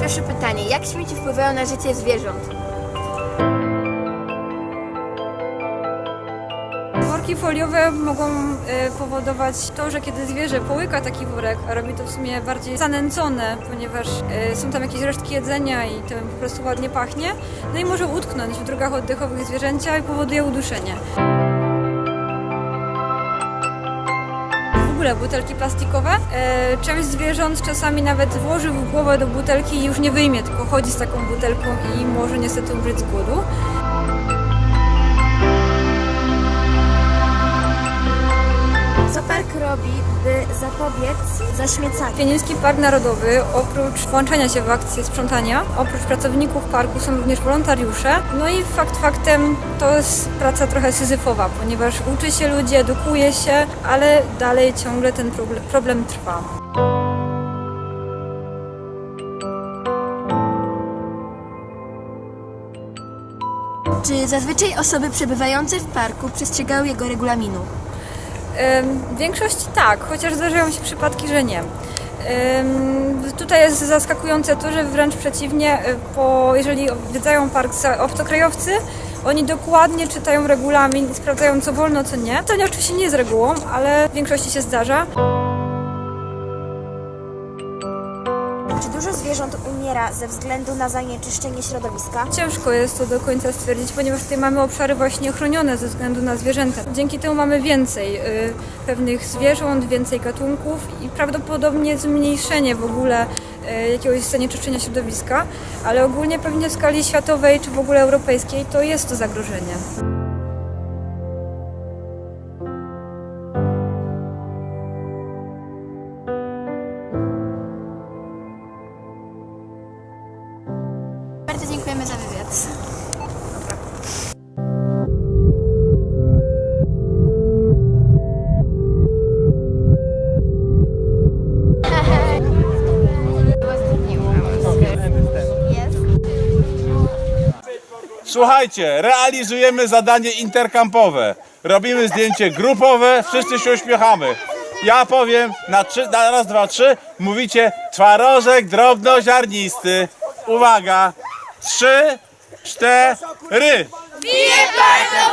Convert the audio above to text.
Pierwsze pytanie. Jak śmieci wpływają na życie zwierząt? Worki foliowe mogą e, powodować to, że kiedy zwierzę połyka taki worek, a robi to w sumie bardziej zanęcone, ponieważ e, są tam jakieś resztki jedzenia i to po prostu ładnie pachnie, no i może utknąć w drogach oddechowych zwierzęcia i powoduje uduszenie. Ogóle butelki plastikowe. E, część zwierząt czasami nawet włoży głowę do butelki i już nie wyjmie, tylko chodzi z taką butelką i może niestety umrzeć z głodu. Robi, by zapobiec zaśmiecaniu? Pieniński Park Narodowy oprócz włączania się w akcję sprzątania, oprócz pracowników parku są również wolontariusze. No i fakt faktem to jest praca trochę syzyfowa, ponieważ uczy się ludzi, edukuje się, ale dalej ciągle ten proble- problem trwa. Czy zazwyczaj osoby przebywające w parku przestrzegają jego regulaminu? W większości tak, chociaż zdarzają się przypadki, że nie. Tutaj jest zaskakujące to, że wręcz przeciwnie, e, po, jeżeli odwiedzają park obcokrajowcy, oni dokładnie czytają regulamin i sprawdzają co wolno, co nie. To nie, oczywiście nie jest regułą, ale w większości się zdarza. Zwierząt umiera ze względu na zanieczyszczenie środowiska? Ciężko jest to do końca stwierdzić, ponieważ tutaj mamy obszary właśnie chronione ze względu na zwierzęta. Dzięki temu mamy więcej y, pewnych zwierząt, więcej gatunków i prawdopodobnie zmniejszenie w ogóle y, jakiegoś zanieczyszczenia środowiska, ale ogólnie pewnie w skali światowej czy w ogóle europejskiej to jest to zagrożenie. Dziękujemy za wywiad. Słuchajcie, realizujemy zadanie interkampowe. Robimy zdjęcie grupowe, wszyscy się uśmiechamy. Ja powiem na, trzy, na raz, dwa, trzy. Mówicie twarożek drobnoziarnisty. Uwaga. Trzy, cztery. Pije pan